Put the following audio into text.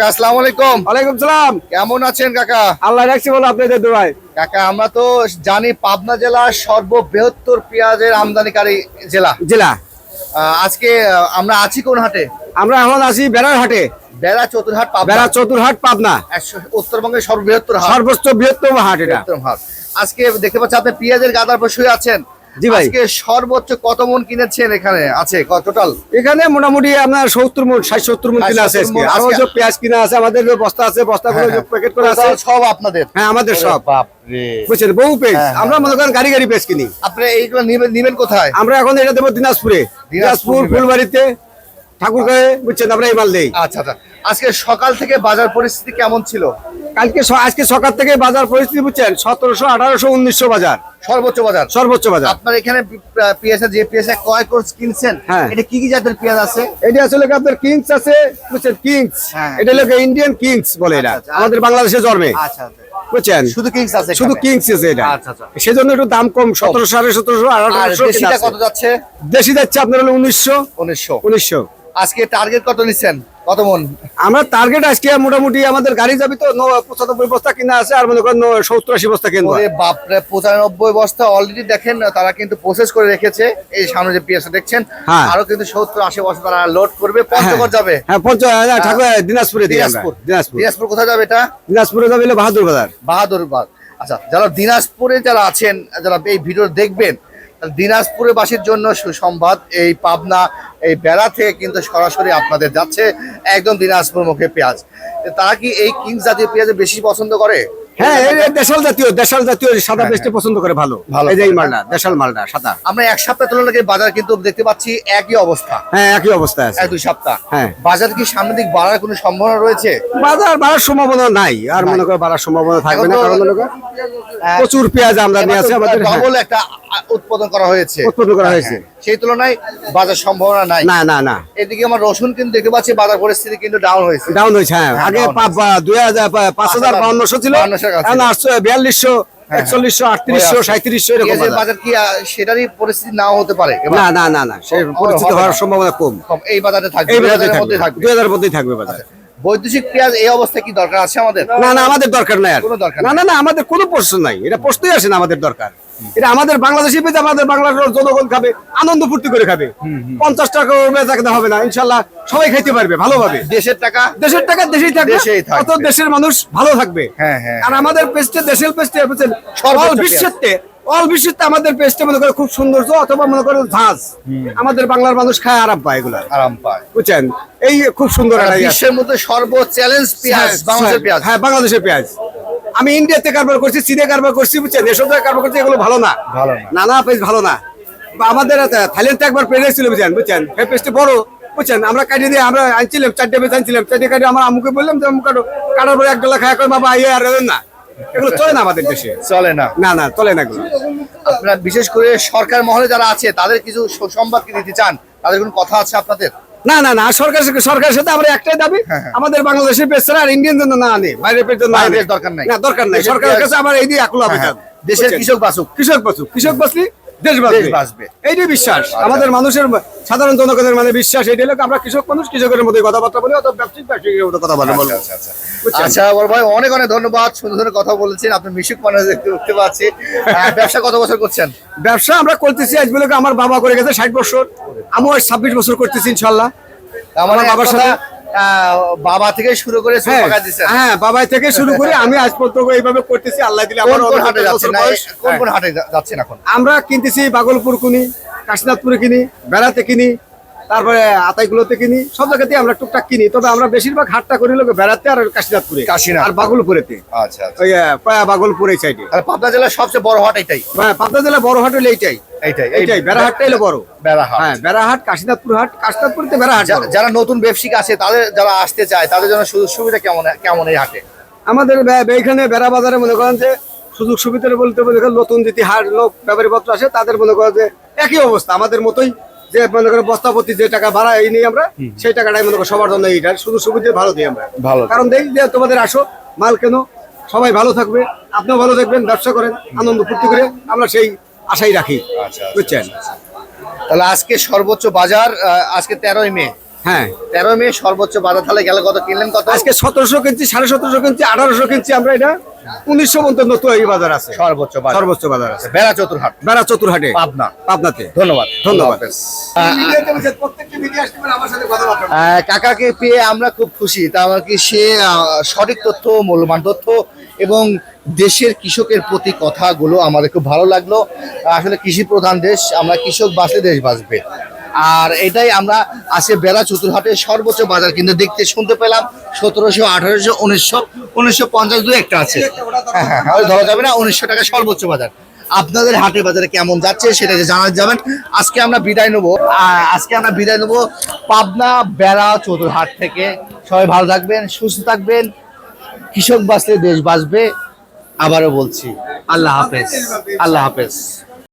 আসসালামু আলাইকুম। ওয়ালাইকুম সালাম। কেমন আছেন কাকা? আল্লাহ রাখছি বলো আপনাদের কাকা আমরা তো জানি পাবনা জেলা সর্ববৃহত্তর পেঁয়াজের আমদানিকারী জেলা। জেলা। আজকে আমরা আছি কোন হাটে? আমরা এখন আছি বেড়ার হাটে। বেড়া চতুরহাট পাবনা। বেড়া চতুরহাট পাবনা। একশো- উত্তরবঙ্গের সর্ববৃহত্তর হাট। সর্বোচ্চ বৃহত্তম হাট এটা। হাট। আজকে দেখতে পাচ্ছি আপনি পেঁয়াজের গাদার শুয়ে আছেন। জি ভাই। আজকে সর্বোচ্চ কত মন কিনেছেন এখানে? আছে টোটাল এখানে মোটামুটি আপনার সত্তর মন ষাট সত্তর মন কিনা আছে 60 আজকে। আরও যে পেঁয়াজ কিনা আছে আমাদের যে বস্তা আছে বস্তা হ্যাঁ, প্যাকেট করে আছে। সব আপনাদের। হ্যাঁ আমাদের সব। বুঝছেন? বহু পেজ হ্যাঁ, হ্যাঁ। আমরা মনে করেন গাড়ি গাড়ি পেজ কিনি। আপনি এইগুলো নিবেন নিবেন কোথায়? আমরা এখন এটা দেবো দিনাজপুরে। দিনাজপুর দিনাজপুর। ফুলবাড়িতে ঠাকুরগাঁয়ে বুঝছেন? আমরা এই মাল দেই। আচ্ছা আচ্ছা। আজকে সকাল থেকে বাজার পরিস্থিতি কেমন ছিল? কালকে আজকে সকাল থেকে বাজার পরিস্থিতি বুঝছেন? সতেরোশো আঠারোশো উনিশশো বাজার। সর্বোচ্চ বাজার। সর্বোচ্চ বাজার। আপনার এখানে পেঁয়াজ যে পেঁয়াজ ক্রয় করে কিনছেন হ্যাঁ। এটা কি কি জাতের পেঁয়াজ আছে? এটা আসলে কি আপনার কিংস আছে বুঝছেন? কিংস। হ্যাঁ। এটা হলো ইন্ডিয়ান কিংস বলে এটা। আচ্ছা, আচ্ছা। আমাদের বাংলাদেশে জন্মে। আচ্ছা আচ্ছা। বুঝছেন? শুধু কিংস আছে শুধু কিংস আছে এটা। সেজন্য একটু দাম কম সতেরো সাড়ে সতেরোশো আর আঠারোশো কত যাচ্ছে? দেশি যাচ্ছে আপনার হলো উনিশশো। উনিশশো। উনিশশো। আজকে টার্গেট কত নিচ্ছেন? কত মন? আমরা টার্গেট আজকে মোটামুটি আমাদের গাড়ি যাবি তো পঁচানব্বই বস্তা কিনা আছে আর মনে করেন সত্তর আশি বস্তা কিনবো। বাপরে পঁচানব্বই বস্তা অলরেডি দেখেন তারা কিন্তু প্রসেস করে রেখেছে। এই সামনে যে দেখছেন হ্যাঁ। আরও কিন্তু সত্তর আশি বস্তা তারা লোড করবে। পঞ্চগড় যাবে। হ্যাঁ পঞ্চ হ্যাঁ, ঠাকুর দিনাজপুরে দিনাজপুর। দিনাজপুর। দিনাজপুর কোথায় যাবে এটা? দিনাজপুরে যাবে বাহাদুর বাজার। বাহাদুরবাদ আচ্ছা যারা দিনাজপুরে যারা আছেন যারা এই ভিডিও দেখবেন তারা দিনাজপুরের বাসীর জন্য সুসংবাদ এই পাবনা এই বেড়া থেকে কিন্তু সরাসরি আপনাদের যাচ্ছে একদম দিনাজপুর মুখে পেঁয়াজ। তারা কি এই কিংস জাতীয় পেঁয়াজ বেশি পছন্দ করে? হ্যাঁ এই এই দেশাল জাতীয় দেশাল জাতীয় সাদা পছন্দ করে ভালো। ভালো এই যে মালটা দেশাল মালটা সাদা। আমরা এক সপ্তাহ তুলনায় বাজার কিন্তু দেখতে পাচ্ছি একই অবস্থা। হ্যাঁ একই অবস্থা আছে। এক দুই সপ্তাহ। হ্যাঁ। বাজার কি সামনের দিক বাড়ার কোনো সম্ভাবনা রয়েছে? বাজার বাড়ার সম্ভাবনা নাই। আর মনে করো বাড়ার সম্ভাবনা থাকবে না কারণ মনে করো প্রচুর পেঁয়াজ আমরা নিয়ে আছে আমাদের ডবল একটা উৎপাদন করা হয়েছে। উৎপাদন করা হয়েছে। হ্যাঁ, সেই তুলনায় বাজার সম্ভাবনা নাই। না না না। এদিকে আমার রসুন কিন্তু দেখতে পাচ্ছি বাজার পরিস্থিতি কিন্তু ডাউন হয়েছে। ডাউন হয়েছে হ্যাঁ। হ্যাঁ, আগে দুই হাজার পাঁচ হাজার বাউন্নশো ছিল 5200 টাকা ছিল। এখন আসছে বিয়াল্লিশশো একচল্লিশশো আটত্রিশশো সাঁত্রিশশো এরকম বাজার। কি সেটারই পরিস্থিতি নাও হতে পারে না না না না পরিস্থিতি হওয়ার সম্ভাবনা কম। এই বাজারে থাকবে এই দুই বাজারে থাকবে দুই হাজার মধ্যেই থাকবে বাজার। বৈদেশিক পেঁয়াজ এই অবস্থায় কি দরকার আছে আমাদের? না না আমাদের দরকার নাই আর। কোনো দরকার না না না আমাদের কোনো প্রশ্ন নাই এটা প্রশ্নই আসে না আমাদের দরকার। এটা আমাদের বাংলাদেশি পেতে আমাদের বাংলার জনগণ খাবে আনন্দ ফুর্তি করে খাবে। পঞ্চাশ টাকা বেচা কেনা হবে না ইনশাল্লাহ সবাই খাইতে পারবে ভালোভাবে। দেশের টাকা দেশের টাকা দেশেই থাকবে অত দেশের মানুষ ভালো থাকবে। হ্যাঁ, হ্যাঁ। আর আমাদের পেস্টে দেশের পেস্টে সর্বোচ্চ অল পেঁয়াজ। বিশ্বেতে আমাদের পেস্টে মনে করে খুব সৌন্দর্য অথবা মনে করে ঝাঁজ। আমাদের বাংলার মানুষ খায় আরাম পায় এগুলা। আরাম পায়। বুঝছেন? এই খুব সুন্দর ইয়ে। বিশ্বের মধ্যে সর্ব চ্যালেঞ্জ পেঁয়াজ হ্যাঁ, বাংলাদেশের পেঁয়াজ। হ্যাঁ বাংলাদেশের পেঁয়াজ। আমি ইন্ডিয়াতে কারবার করছি চীনে কারবার করছি বুঝছেন? এসব জায়গায় কারবার করছি এগুলো ভালো না। ভালো না। না না ভালো না। আমাদের থাইল্যান্ডে একবার পেঁয়াজ ছিল বুঝছেন? বুঝছেন? সেই পেঁয়াজটা বড় বুঝছেন? আমরা কাটিয়ে দিয়ে আমরা আনছিলাম চারটে পেঁয়াজ আনছিলাম। চারটে কাটিয়ে আমার আম্মুকে বললাম যে আম্মু কাটো কাটার পরে এক ডলা খায় করে বাবা ইয়ে আর না। এগুলো চলে না আমাদের দেশে। চলে না। না না চলে না এগুলো। আপনারা বিশেষ করে সরকার মহলে যারা আছে তাদের কিছু সংবাদ কি দিতে চান? তাদের কোনো কথা আছে আপনাদের? না না না সরকার সরকারের সাথে আমরা একটাই দাবি হ্যাঁ, হ্যাঁ। আমাদের বাংলাদেশের পেজ আর ইন্ডিয়ান জন্য না আনে বাইরের জন্য না আনে। দরকার নাই। না দরকার নাই সরকারের কাছে আমার এই দিয়ে আকুল হবে হ্যাঁ, দেশের কৃষক বাসুক কৃষক বাসুক কৃষক বাঁচলি দেশ বাঁচবে। এইটাই বিশ্বাস আমাদের মানুষের সাধারণ জনগণের মানে বিশ্বাস এইটাই লোক আমরা কৃষক মানুষ কৃষকের মধ্যে কথাবার্তা বলি অথবা ব্যবসায়িক ব্যবসায়িকের মধ্যে কথা বলি আচ্ছা, আচ্ছা, আচ্ছা। আচ্ছা বড় ভাই অনেক অনেক ধন্যবাদ। সুন্দর সুন্দর কথা বলেছেন। আপনি মিশুক মানুষ দেখতে পাচ্ছি। ব্যবসা কত বছর করছেন? ব্যবসা আমরা করতেছি আজ বলে আমার বাবা করে গেছে ষাট বছর। আমিও ছাব্বিশ বছর করতেছি ইনশাল্লাহ। আমার আমার বাবার সাথে- বাবা থেকে শুরু করে হ্যাঁ হ্যাঁ বাবাই থেকে শুরু করে আমি আজ পর্যন্ত এইভাবে করতেছি আল্লাহ দিলে আমার হাটে যাচ্ছেন? না, কোন কোন হ্যাঁ। হাটে যা- যাচ্ছেন এখন? আমরা কিনতেছি বাগলপুর কিনি কাশনাথপুরে কিনি বেড়াতে কিনি তারপরে আতাইগুলোতে কিনি সব জায়গাতে আমরা টুকটাক কিনি। তবে আমরা বেশিরভাগ হাটটা করি লোক বেড়াতে আর কাশীনাথপুরে। কাশীনাথ। আর বাগলপুরেতে। আচ্ছা আচ্ছা। ওই আহ, পায়া সাইডে তাহলে পাবনা জেলার সবচেয়ে বড় হাট এটাই হ্যাঁ পাবনা জেলা বড় হাট হলো এইটাই। যারা নতুন ব্যবসায়িক আছে তাদের যারা আসতে চায় তাদের জন্য সুযোগ সুবিধা কেমন কেমন এই হাটে? আমাদের এইখানে বেড়া বাজারে মনে করেন যে সুযোগ সুবিধা বলতে নতুন যদি হাট লোক ব্যাপারী পত্র আসে তাদের মনে করেন যে একই অবস্থা। আমাদের মতোই যে মনে করেন বস্তাপতি যে টাকা ভাড়া এই নিই আমরা সেই টাকাটাই মনে করেন সবার জন্য এইটা। সুযোগ সুবিধা ভালো দিই আমরা। ভালো। কারণ দেই যে তোমাদের আসো মাল কেন সবাই ভালো থাকবে আপনিও ভালো থাকবেন ব্যবসা করেন আনন্দ ফুর্তি করে আমরা সেই আশাই রাখি। আচ্ছা, আচ্ছা, বুঝছেন? তাহলে আজকে সর্বোচ্চ বাজার আজকে তেরোই মে। হ্যাঁ। তেরো মে সর্বোচ্চ বাজার তাহলে গেল কত কিনলেন কত? আজকে সতেরোশো কিনছি সাড়ে সতেরোশো কিনছি আঠারোশো কিনছি আমরা এটা। উনিশশো পর্যন্ত এই বাজার আছে। সর্বোচ্চ সর্বোচ্চ বাজার আছে। বেড়া চতুরহাট। বেড়া চতুরহাটে। পাবনা। পাবনাতে। ধন্যবাদ। ধন্যবাদ। হাফেজ। প্রত্যেকটি মিডিয়া আসতে পারে আমার সাথে কথাবার্তা আহ, কাকাকে পেয়ে আমরা খুব খুশি। তা কি সে সঠিক তথ্য মূল্যবান তথ্য এবং দেশের কৃষকের প্রতি কথাগুলো আমাদের খুব ভালো লাগল। আসলে কৃষি প্রধান দেশ আমরা কৃষক বাঁচলে দেশ বাঁচবে। আর এটাই আমরা আজকে বেড়া চতুরহাটের সর্বোচ্চ বাজার কিন্তু দেখতে শুনতে পেলাম সতেরোশো আঠারোশো উনিশশো উনিশশো পঞ্চাশ দু একটা আছে। হ্যাঁ হ্যাঁ হ্যাঁ, ধরা যাবে না উনিশশো টাকা সর্বোচ্চ বাজার। আপনাদের হাটে বাজারে কেমন যাচ্ছে সেটা যে জানা যাবেন। আজকে আমরা বিদায় নেব। আজকে আমরা বিদায় নেব পাবনা বেড়া চতুরহাট থেকে। সবাই ভালো থাকবেন সুস্থ থাকবেন। কৃষক বাঁচলে দেশ বাঁচবে আবারও বলছি আল্লাহ হাফেজ আল্লাহ হাফেজ।